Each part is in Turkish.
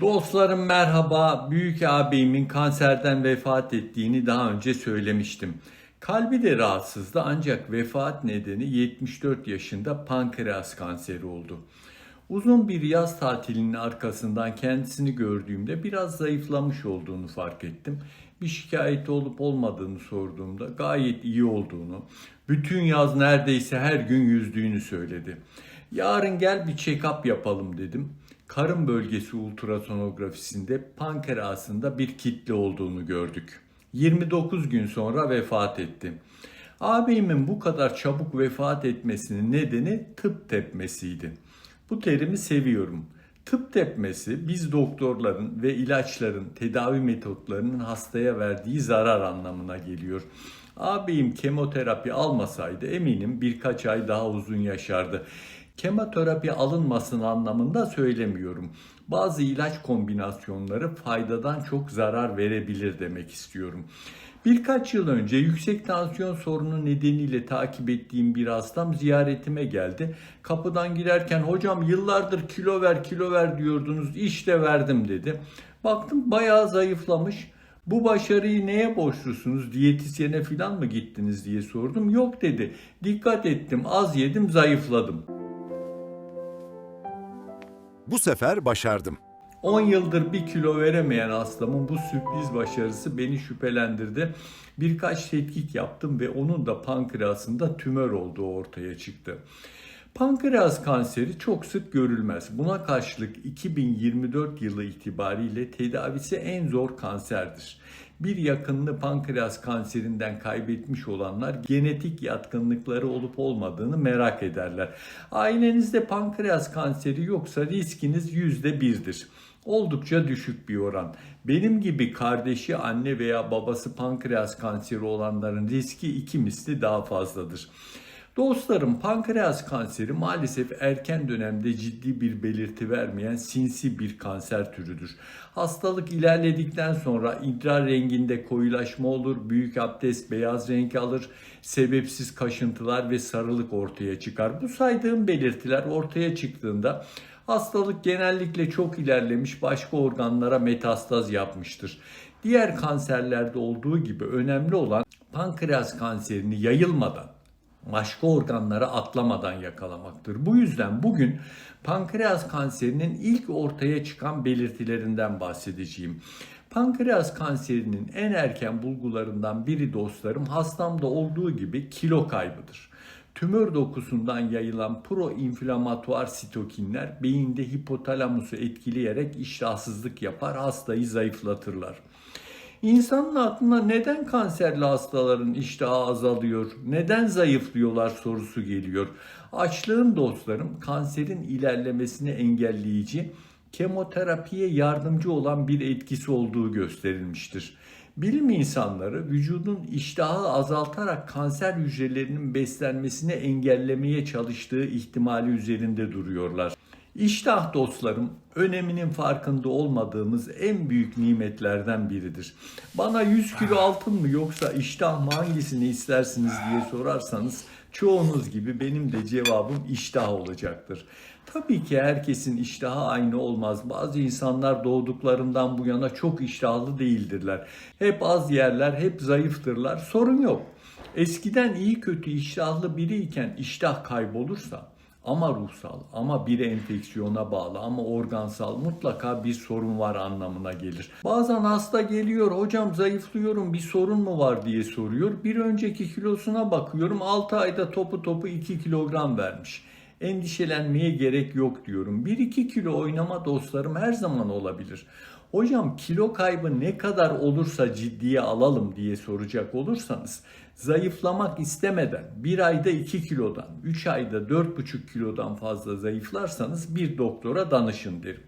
Dostlarım merhaba. Büyük ağabeyimin kanserden vefat ettiğini daha önce söylemiştim. Kalbi de rahatsızdı ancak vefat nedeni 74 yaşında pankreas kanseri oldu. Uzun bir yaz tatilinin arkasından kendisini gördüğümde biraz zayıflamış olduğunu fark ettim. Bir şikayeti olup olmadığını sorduğumda gayet iyi olduğunu, bütün yaz neredeyse her gün yüzdüğünü söyledi. Yarın gel bir check-up yapalım dedim. Karın bölgesi ultrasonografisinde pankreasında bir kitle olduğunu gördük. 29 gün sonra vefat etti. Ağabeyimin bu kadar çabuk vefat etmesinin nedeni tıp tepmesiydi. Bu terimi seviyorum. Tıp tepmesi biz doktorların ve ilaçların tedavi metotlarının hastaya verdiği zarar anlamına geliyor. Ağabeyim kemoterapi almasaydı eminim birkaç ay daha uzun yaşardı. Kemoterapi alınmasın anlamında söylemiyorum. Bazı ilaç kombinasyonları faydadan çok zarar verebilir demek istiyorum. Birkaç yıl önce yüksek tansiyon sorunu nedeniyle takip ettiğim bir hastam ziyaretime geldi. Kapıdan girerken hocam yıllardır kilo ver kilo ver diyordunuz işte verdim dedi. Baktım bayağı zayıflamış. Bu başarıyı neye borçlusunuz? Diyetisyene falan mı gittiniz diye sordum. Yok dedi. Dikkat ettim, az yedim, zayıfladım. Bu sefer başardım. 10 yıldır bir kilo veremeyen hastamın bu sürpriz başarısı beni şüphelendirdi. Birkaç tetkik yaptım ve onun da pankreasında tümör olduğu ortaya çıktı. Pankreas kanseri çok sık görülmez. Buna karşılık 2024 yılı itibariyle tedavisi en zor kanserdir. Bir yakınını pankreas kanserinden kaybetmiş olanlar genetik yatkınlıkları olup olmadığını merak ederler. Ailenizde pankreas kanseri yoksa riskiniz %1'dir. Oldukça düşük bir oran. Benim gibi kardeşi, anne veya babası pankreas kanseri olanların riski iki misli daha fazladır. Dostlarım pankreas kanseri maalesef erken dönemde ciddi bir belirti vermeyen sinsi bir kanser türüdür. Hastalık ilerledikten sonra idrar renginde koyulaşma olur, büyük abdest beyaz renk alır, sebepsiz kaşıntılar ve sarılık ortaya çıkar. Bu saydığım belirtiler ortaya çıktığında hastalık genellikle çok ilerlemiş başka organlara metastaz yapmıştır. Diğer kanserlerde olduğu gibi önemli olan pankreas kanserini yayılmadan başka organlara atlamadan yakalamaktır. Bu yüzden bugün pankreas kanserinin ilk ortaya çıkan belirtilerinden bahsedeceğim. Pankreas kanserinin en erken bulgularından biri dostlarım hastamda olduğu gibi kilo kaybıdır. Tümör dokusundan yayılan proinflamatuar sitokinler beyinde hipotalamusu etkileyerek iştahsızlık yapar, hastayı zayıflatırlar. İnsanın aklına neden kanserli hastaların iştahı azalıyor, neden zayıflıyorlar sorusu geliyor. Açlığın dostlarım kanserin ilerlemesini engelleyici, kemoterapiye yardımcı olan bir etkisi olduğu gösterilmiştir. Bilim insanları vücudun iştahı azaltarak kanser hücrelerinin beslenmesini engellemeye çalıştığı ihtimali üzerinde duruyorlar. İştah dostlarım öneminin farkında olmadığımız en büyük nimetlerden biridir. Bana 100 kilo altın mı yoksa iştah mı hangisini istersiniz diye sorarsanız çoğunuz gibi benim de cevabım iştah olacaktır. Tabii ki herkesin iştahı aynı olmaz. Bazı insanlar doğduklarından bu yana çok iştahlı değildirler. Hep az yerler, hep zayıftırlar. Sorun yok. Eskiden iyi kötü iştahlı biriyken iştah kaybolursa ama ruhsal ama bir enfeksiyona bağlı ama organsal mutlaka bir sorun var anlamına gelir. Bazen hasta geliyor hocam zayıflıyorum bir sorun mu var diye soruyor. Bir önceki kilosuna bakıyorum 6 ayda topu topu 2 kilogram vermiş. Endişelenmeye gerek yok diyorum. 1-2 kilo oynama dostlarım her zaman olabilir. Hocam kilo kaybı ne kadar olursa ciddiye alalım diye soracak olursanız zayıflamak istemeden bir ayda 2 kilodan 3 ayda 4,5 kilodan fazla zayıflarsanız bir doktora danışın derim.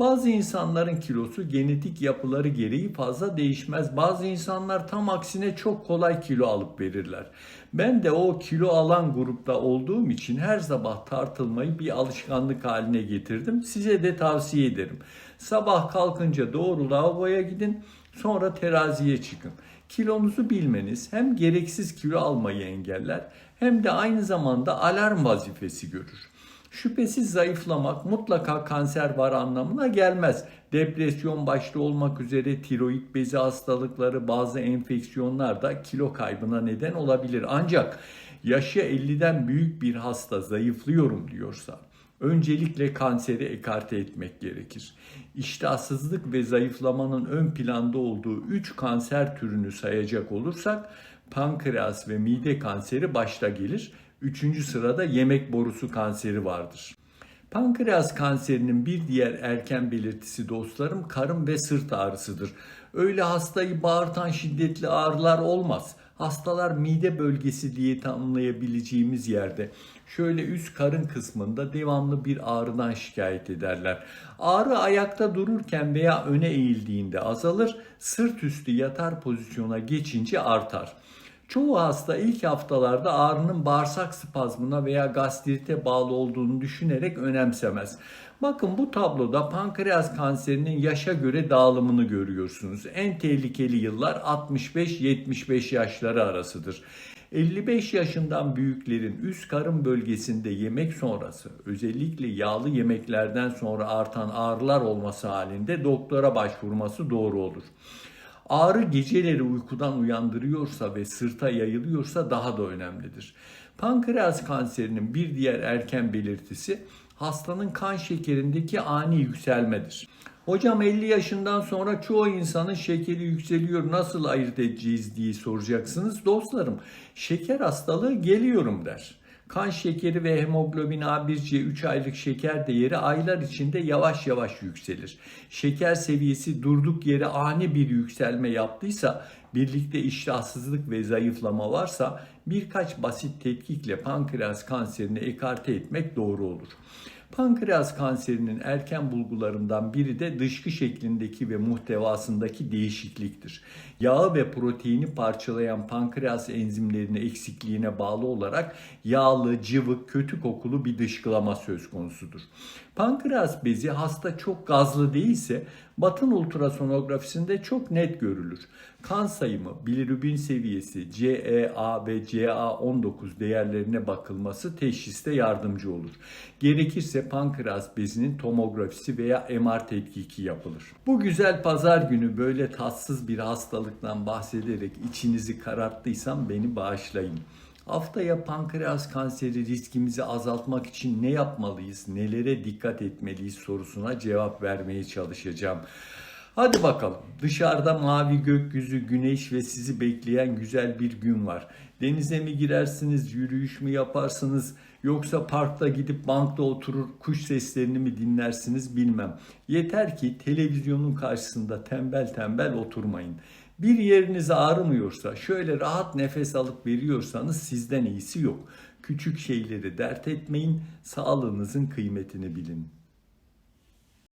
Bazı insanların kilosu genetik yapıları gereği fazla değişmez. Bazı insanlar tam aksine çok kolay kilo alıp verirler. Ben de o kilo alan grupta olduğum için her sabah tartılmayı bir alışkanlık haline getirdim. Size de tavsiye ederim. Sabah kalkınca doğru lavaboya gidin, sonra teraziye çıkın. Kilonuzu bilmeniz hem gereksiz kilo almayı engeller hem de aynı zamanda alarm vazifesi görür. Şüphesiz zayıflamak mutlaka kanser var anlamına gelmez. Depresyon başta olmak üzere tiroid bezi hastalıkları, bazı enfeksiyonlar da kilo kaybına neden olabilir. Ancak yaşı 50'den büyük bir hasta zayıflıyorum diyorsa öncelikle kanseri ekarte etmek gerekir. İştahsızlık ve zayıflamanın ön planda olduğu 3 kanser türünü sayacak olursak pankreas ve mide kanseri başta gelir. Üçüncü sırada yemek borusu kanseri vardır. Pankreas kanserinin bir diğer erken belirtisi dostlarım karın ve sırt ağrısıdır. Öyle hastayı bağırtan şiddetli ağrılar olmaz. Hastalar mide bölgesi diye tanımlayabileceğimiz yerde şöyle üst karın kısmında devamlı bir ağrıdan şikayet ederler. Ağrı ayakta dururken veya öne eğildiğinde azalır, sırt üstü yatar pozisyona geçince artar. Çoğu hasta ilk haftalarda ağrının bağırsak spazmına veya gastrite bağlı olduğunu düşünerek önemsemez. Bakın bu tabloda pankreas kanserinin yaşa göre dağılımını görüyorsunuz. En tehlikeli yıllar 65-75 yaşları arasıdır. 55 yaşından büyüklerin üst karın bölgesinde yemek sonrası özellikle yağlı yemeklerden sonra artan ağrılar olması halinde doktora başvurması doğru olur. Ağrı geceleri uykudan uyandırıyorsa ve sırta yayılıyorsa daha da önemlidir. Pankreas kanserinin bir diğer erken belirtisi hastanın kan şekerindeki ani yükselmedir. Hocam 50 yaşından sonra çoğu insanın şekeri yükseliyor nasıl ayırt edeceğiz diye soracaksınız. Dostlarım şeker hastalığı geliyorum der. Kan şekeri ve hemoglobin A1C 3 aylık şeker değeri aylar içinde yavaş yavaş yükselir. Şeker seviyesi durduk yere ani bir yükselme yaptıysa, birlikte iştahsızlık ve zayıflama varsa birkaç basit tetkikle pankreas kanserini ekarte etmek doğru olur. Pankreas kanserinin erken bulgularından biri de dışkı şeklindeki ve muhtevasındaki değişikliktir. Yağı ve proteini parçalayan pankreas enzimlerinin eksikliğine bağlı olarak yağlı, cıvık, kötü kokulu bir dışkılama söz konusudur. Pankreas bezi hasta çok gazlı değilse batın ultrasonografisinde çok net görülür. Kan sayımı, bilirubin seviyesi, CEA ve CA19 değerlerine bakılması teşhiste yardımcı olur. Gerekirse pankreas bezinin tomografisi veya MR tetkiki yapılır. Bu güzel pazar günü böyle tatsız bir hastalıktan bahsederek içinizi kararttıysam beni bağışlayın. Haftaya pankreas kanseri riskimizi azaltmak için ne yapmalıyız, nelere dikkat etmeliyiz sorusuna cevap vermeye çalışacağım. Hadi bakalım. Dışarıda mavi gökyüzü, güneş ve sizi bekleyen güzel bir gün var. Denize mi girersiniz, yürüyüş mü yaparsınız yoksa parkta gidip bankta oturur kuş seslerini mi dinlersiniz bilmem. Yeter ki televizyonun karşısında tembel tembel oturmayın. Bir yeriniz ağrımıyorsa, şöyle rahat nefes alıp veriyorsanız sizden iyisi yok. Küçük şeyleri dert etmeyin, sağlığınızın kıymetini bilin.